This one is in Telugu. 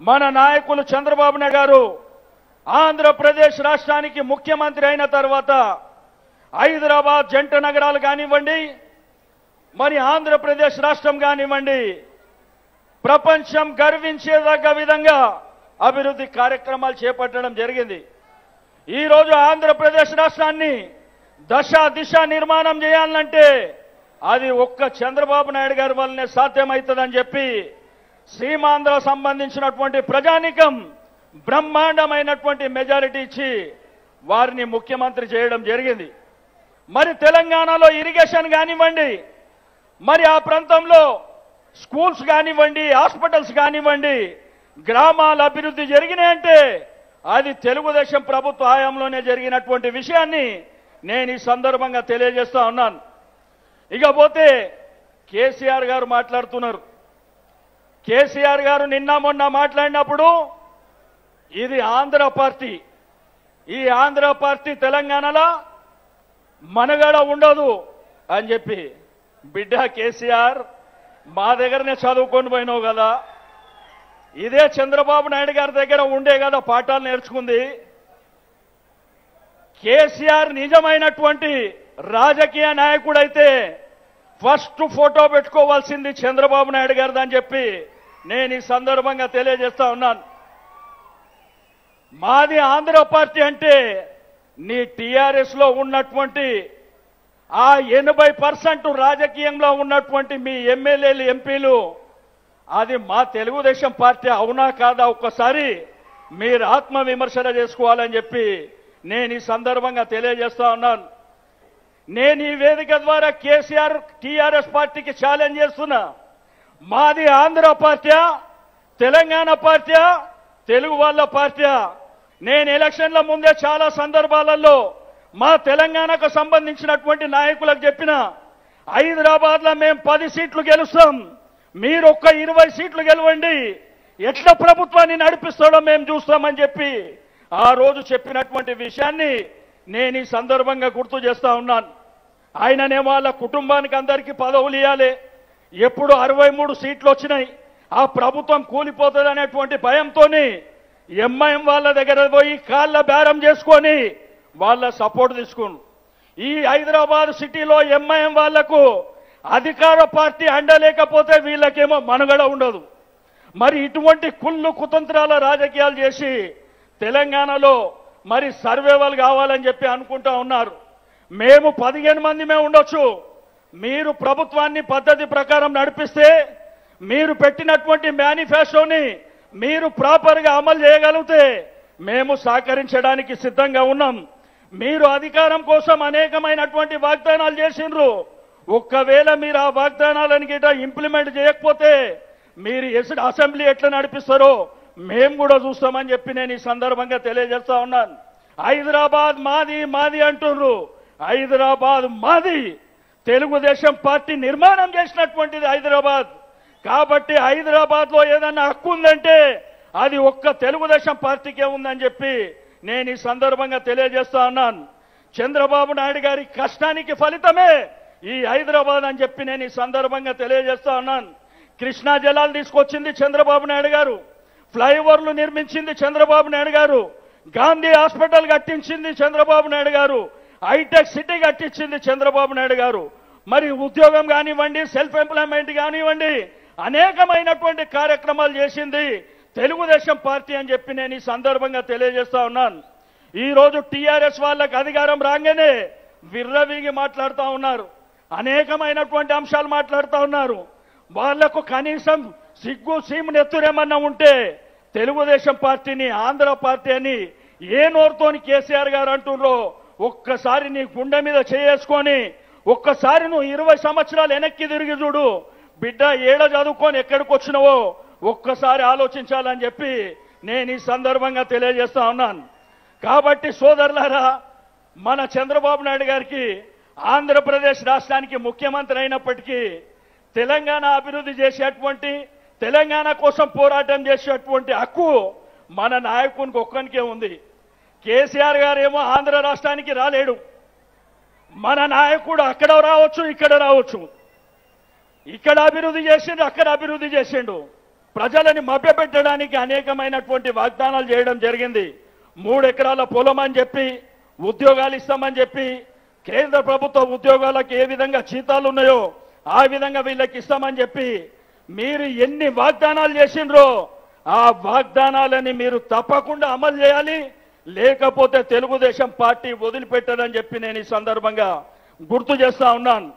మన నాయకులు చంద్రబాబు నాయుడు గారు ఆంధ్రప్రదేశ్ రాష్ట్రానికి ముఖ్యమంత్రి అయిన తర్వాత హైదరాబాద్ జంట నగరాలు కానివ్వండి మరి ఆంధ్రప్రదేశ్ రాష్ట్రం కానివ్వండి ప్రపంచం గర్వించేదగ్గ విధంగా అభివృద్ధి కార్యక్రమాలు చేపట్టడం జరిగింది. ఈరోజు ఆంధ్రప్రదేశ్ రాష్ట్రాన్ని దశ దిశ నిర్మాణం చేయాలంటే అది ఒక్క చంద్రబాబు నాయుడు గారి వల్లనే సాధ్యమవుతుందని చెప్పి సీమాంధ్ర సంబంధించినటువంటి ప్రజానికం బ్రహ్మాండమైనటువంటి మెజారిటీ ఇచ్చి వారిని ముఖ్యమంత్రి చేయడం జరిగింది. మరి తెలంగాణలో ఇరిగేషన్ కానివ్వండి మరి ఆ ప్రాంతంలో స్కూల్స్ కానివ్వండి హాస్పిటల్స్ కానివ్వండి గ్రామాల అభివృద్ధి జరిగినాయంటే అది తెలుగుదేశం ప్రభుత్వ హయాంలోనే జరిగినటువంటి విషయాన్ని నేను ఈ సందర్భంగా తెలియజేస్తా ఉన్నాను. ఇకపోతే కేసీఆర్ గారు మాట్లాడుతున్నారు. కేసీఆర్ గారు నిన్న మొన్న మాట్లాడినప్పుడు ఇది ఆంధ్ర పార్టీ. ఈ ఆంధ్ర పార్టీ తెలంగాణలో మనగడ ఉండదు అని చెప్పి బిడ్డ కేసీఆర్ మా దగ్గరనే చదువుకొని పోయినావు కదా. ఇదే చంద్రబాబు నాయుడు గారి దగ్గర ఉండే కదా పాఠాలు నేర్చుకుంది. కేసీఆర్ నిజమైనటువంటి రాజకీయ నాయకుడైతే ఫస్ట్ ఫోటో పెట్టుకోవాల్సింది చంద్రబాబు నాయుడు గారిదని అని చెప్పి నేను ఈ సందర్భంగా తెలియజేస్తా ఉన్నాను. మాది ఆంధ్ర పార్టీ అంటే నీ టీఆర్ఎస్లో ఉన్నటువంటి ఆ ఎనభై పర్సెంట్ రాజకీయంలో ఉన్నటువంటి మీ ఎమ్మెల్యేలు ఎంపీలు అది మా తెలుగుదేశం పార్టీ అవునా కాదా ఒక్కసారి మీరు ఆత్మ విమర్శన చేసుకోవాలని చెప్పి నేను ఈ సందర్భంగా తెలియజేస్తా ఉన్నాను. నేను ఈ వేదిక ద్వారా కేసీఆర్ టీఆర్ఎస్ పార్టీకి ఛాలెంజ్ చేస్తున్నా. మాది ఆంధ్ర పార్టీ తెలంగాణ పార్టీ తెలుగు వాళ్ళ పార్టీ నేను ఎలక్షన్ల ముందే చాలా సందర్భాలలో మా తెలంగాణకు సంబంధించినటువంటి నాయకులకు చెప్పిన హైదరాబాద్లో మేము పది సీట్లు గెలుస్తాం మీరు ఒక్క ఇరవై సీట్లు గెలవండి ఎట్లా ప్రభుత్వాన్ని నడిపిస్తాడో మేము చూస్తామని చెప్పి ఆ రోజు చెప్పినటువంటి విషయాన్ని నేను ఈ సందర్భంగా గుర్తు చేస్తా ఉన్నాను. ఆయననే వాళ్ళ కుటుంబానికి అందరికీ పదవులు ఇవ్వాలి ఎప్పుడు అరవై మూడు సీట్లు వచ్చినాయి. ఆ ప్రభుత్వం కూలిపోతుంది అనేటువంటి భయంతోని ఎంఐఎం వాళ్ళ దగ్గర పోయి కాళ్ళ బేరం చేసుకొని వాళ్ళ సపోర్ట్ తీసుకుని ఈ హైదరాబాద్ సిటీలో ఎంఐఎం వాళ్ళకు అధికార పార్టీ అండలేకపోతే వీళ్ళకేమో మనుగడ ఉండదు. మరి ఇటువంటి కుళ్ళు కుతంత్రాల రాజకీయాలు చేసి తెలంగాణలో మరి సర్వేవల్ కావాలని చెప్పి అనుకుంటా ఉన్నారు. మేము పదిహేను మంది మేము ఉండొచ్చు. మీరు ప్రభుత్వాన్ని పద్ధతి ప్రకారం నడిపిస్తే మీరు పెట్టినటువంటి మేనిఫెస్టోని మీరు ప్రాపర్గా అమలు చేయగలిగితే మేము సహకరించడానికి సిద్ధంగా ఉన్నాం. మీరు అధికారం కోసం అనేకమైనటువంటి వాగ్దానాలు చేసిండ్రు. ఒక్కవేళ మీరు ఆ వాగ్దానాలను గిట ఇంప్లిమెంట్ చేయకపోతే మీరు ఎస్- అసెంబ్లీ ఎట్లా నడిపిస్తారో మేము కూడా చూస్తామని చెప్పి నేను ఈ సందర్భంగా తెలియజేస్తా ఉన్నాను. హైదరాబాద్ మాది మాది అంటున్నారు హైదరాబాద్ మాది. తెలుగుదేశం పార్టీ నిర్మాణం చేసినటువంటిది హైదరాబాద్. కాబట్టి హైదరాబాద్లో ఏదన్నా హక్కు ఉందంటే అది ఒక్క తెలుగుదేశం పార్టీకే ఉందని చెప్పి నేను ఈ సందర్భంగా తెలియజేస్తా ఉన్నాను. చంద్రబాబు నాయుడు గారి కష్టానికి ఫలితమే ఈ హైదరాబాద్ అని చెప్పి నేను ఈ సందర్భంగా తెలియజేస్తా ఉన్నాను. కృష్ణా జలాలు తీసుకొచ్చింది చంద్రబాబు నాయుడు గారు. ఫ్లైఓవర్లు నిర్మించింది చంద్రబాబు నాయుడు గారు. గాంధీ హాస్పిటల్ కట్టించింది చంద్రబాబు నాయుడు గారు. హైటెక్ సిటీ కట్టించింది చంద్రబాబు నాయుడు గారు. మరి ఉద్యోగం కానివ్వండి సెల్ఫ్ ఎంప్లాయ్మెంట్ కానివ్వండి అనేకమైనటువంటి కార్యక్రమాలు చేసింది తెలుగుదేశం పార్టీ అని చెప్పి నేను ఈ సందర్భంగా తెలియజేస్తా ఉన్నాను. ఈ రోజు టీఆర్ఎస్ వాళ్ళకి అధికారం రాగానే విర్రవీగి మాట్లాడుతూ ఉన్నారు. అనేకమైనటువంటి అంశాలు మాట్లాడుతూ ఉన్నారు. వాళ్ళకు కనీసం సిగ్గు సీము నెత్తురేమన్నా ఉంటే తెలుగుదేశం పార్టీని ఆంధ్ర పార్టీ అని ఏ నోరుతోని కేసీఆర్ గారు అంటుర్రో ఒక్కసారి నీ గుండె మీద చేసుకొని ఒక్కసారి నువ్వు ఇరవై సంవత్సరాలు వెనక్కి తిరిగి చూడు. బిడ్డ ఏడ చదువుకొని ఎక్కడికి వచ్చినవో ఒక్కసారి ఆలోచించాలని చెప్పి నేను ఈ సందర్భంగా తెలియజేస్తా ఉన్నాను. కాబట్టి సోదరులారా మన చంద్రబాబు నాయుడు గారికి ఆంధ్రప్రదేశ్ రాష్ట్రానికి ముఖ్యమంత్రి అయినప్పటికీ తెలంగాణ అభివృద్ధి చేసేటువంటి తెలంగాణ కోసం పోరాటం చేసేటువంటి హక్కు మన నాయకునికి ఒక్కనికే ఉంది. కేసీఆర్ గారేమో ఆంధ్ర రాష్ట్రానికి రాలేడు. మన నాయకుడు అక్కడ రావచ్చు ఇక్కడ రావచ్చు. ఇక్కడ అభివృద్ధి చేసిండు అక్కడ అభివృద్ధి చేసిండు. ప్రజలని మభ్యపెట్టడానికి అనేకమైనటువంటి వాగ్దానాలు చేయడం జరిగింది. మూడు ఎకరాల పొలం అని చెప్పి ఉద్యోగాలు ఇస్తామని చెప్పి కేంద్ర ప్రభుత్వ ఉద్యోగాలకు ఏ విధంగా జీతాలు ఉన్నాయో ఆ విధంగా వీళ్ళకి ఇస్తామని చెప్పి మీరు ఎన్ని వాగ్దానాలు చేసిండ్రో ఆ వాగ్దానాలని మీరు తప్పకుండా అమలు చేయాలి. లేకపోతే తెలుగుదేశం పార్టీ వదిలిపెట్టనని చెప్పి నేను ఈ సందర్భంగా గుర్తు చేస్తా ఉన్నాను.